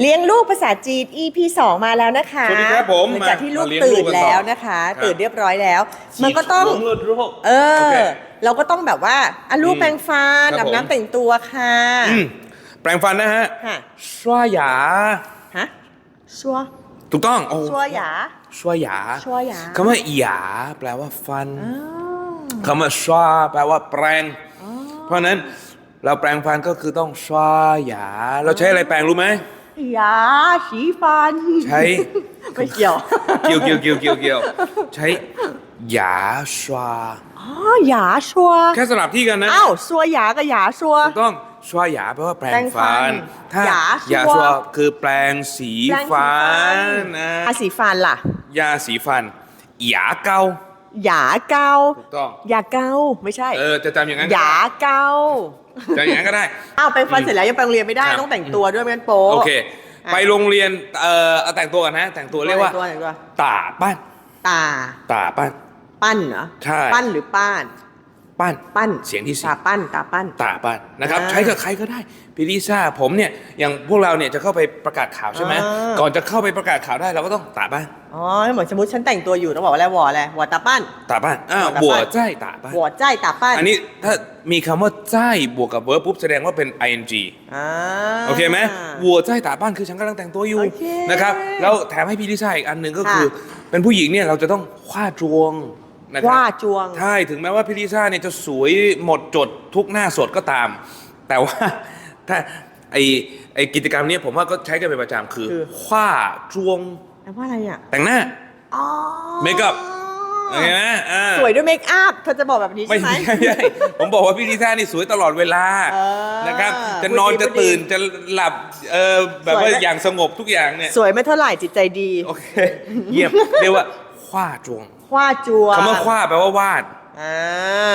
เลี้ยงลูกภาษาจีน EP 2 มาแล้วนะคะสวัสดีครับผมหลังจากที่ลูกมาเลี้ยงตื่ลูนกกันต่อแล้วนะคะครับตื่นเรียบร้อยแล้ว มันก็ต้องหลงเลือดโรคเอโออเคเราก็ต้องแบบว่าอะลูกอืมแปรงฟันครับอาบผมน้ำแต่งตัวค่ะอืมแปรงฟันนะฮะค่ะชัวหยาฮะชัวถูกต้องโอ้ชัวหยาชัวหยาชัวหยาคำว่าหยาแปลว่าฟันอ้าวคำว่าชัวแปลว่าแปรงเพราะฉะนั้นเราแปรงฟันก็คือต้องชัวหยา เราใช้อะไรแปรงรู้ไหมห ยาสีฟัน ใช้ ไม่เกี่ยว เกี่ยวเกี่ยวเกี่ยวเกี่ยวเกี่ยวใช้หยาชัวอ๋อหยาชัวแค่สลับที่กันนะอ้าวชัวหยากับหยาชัว ถูกต้องชัวหยาแปลว่าแปรแปรงงฟัฟันนถ้าหยาหยาชัวชัวคือแปรงสีแปรงสีฟันนะอาสีฟันล่ะ ยาสีฟันหยาเกา หยาเกาถูกต้อง หยาเกาไม่ใช่เออจะจำอย่างนั้นหยาเกาจะอย่างนั้นก็ได้ อ้าวไปฟันเสร็จแล้วยังไปโรงเรียนไม่ได้ครับ ต้องแต่งตัวด้วยไม่งั้นโป๊ะ โอเค อะ ไปโรงเรียนเอ่อเอาแต่งตัวกันนะ แต่งตัวเรียกว่า แต่งตัวแต่งตัวตาปั้นตาตาปั้น ปั้นเหรอใช่ ปั้นหรือป้าน ปั้นปั้นเสียงที่สี่ตาปั้นตาปั้น ตาปั้นนะครับ อ่าใช้กับใครก็ได้พี่ลิซ่าผมเนี่ยอย่างพวกเราเนี่ยจะเข้าไปประกาศข่าวใช่ไหมอ่า ก่อนจะเข้าไปประกาศข่าวได้เราก็ต้องตาปั้นอ๋อเหมือนสมมติฉันแต่งตัวอยู่ต้องบอกว่าอะไรวออะไรวอตาปั้น ตาปั้นอ้าวตาปั้นบัวใจตาปั้นวอใจตาปั้นอันนี้ถ้ามีคำว่าใจบวกกับ verb ปุ๊บแสดงว่าเป็น ing อ่า โอเคไหมวัวใจตาบ้านคือฉันกำลังแต่งตัวอยู่โอเคนะครับแล้วแถมให้พี่ลิซ่าอีกอันหนึ่งก็ค่ะคือเป็นผู้หญิงเนี่ยเราจะต้องคว้าจวง นะครัว่าจวง ใช่ถึงแม้ว่าพี่ลิซ่าเนี่ยจะสวยหมดจดทุกหน้าสดก็ตาม แต่ว่าถ้าไอไอกิจกรรมเนี้ผมว่าก็ใช้กันเป็นประจำคือคือ คว้าจวงแปลว่าอะไรอะแต่งหน้า อ๋อเมคอัพโอเคไหมอ่า สวยด้วยเมคอัพเธอจะบอกแบบนี้ไม่ใช่ไหม ใช่ไม่ใช่ผมบอกว่าพี่ลิซ่านี่สวยตลอดเวลาเออนะครับ จะพูดนอนดีจะพูดดีตื่นจะหลับเออแบบว่าสวยไหม อย่างสงบทุกอย่างเนี่ยสวยไม่เท่าไหร่จิตใจดี โอเคเยี่ยมเรียกว่าค ว้าจวงคว้าจวงคำว่าคว้าแปลว่าวาด อ่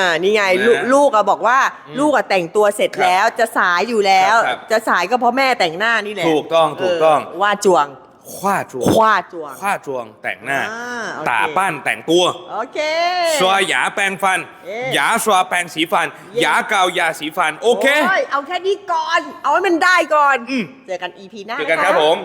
านี่ไงนะลูกลูกอะบอกว่าลูกอะแต่งตัวเสร็จครับแล้วจะสายอยู่แล้วครับจะสายก็เพราะแม่แต่งหน้านี่แหละถูกต้องถูกต้อง เว่าจวงคว้าจวงคว้าจวงคว้าจวงแต่งหน้า อ่าโอเค ตาปั้นแต่งตัวโอเค สวาหยาแปรงฟัน เอ๊ะหยาสวาแปรงสีฟัน เย้ หยาเกายาสีฟัน โอเค ยเอาแค่นี้ก่อน เอาให้มันได้ก่อน อืม เจอกัน EP หน้าเจอกันนะะ ครับผมบ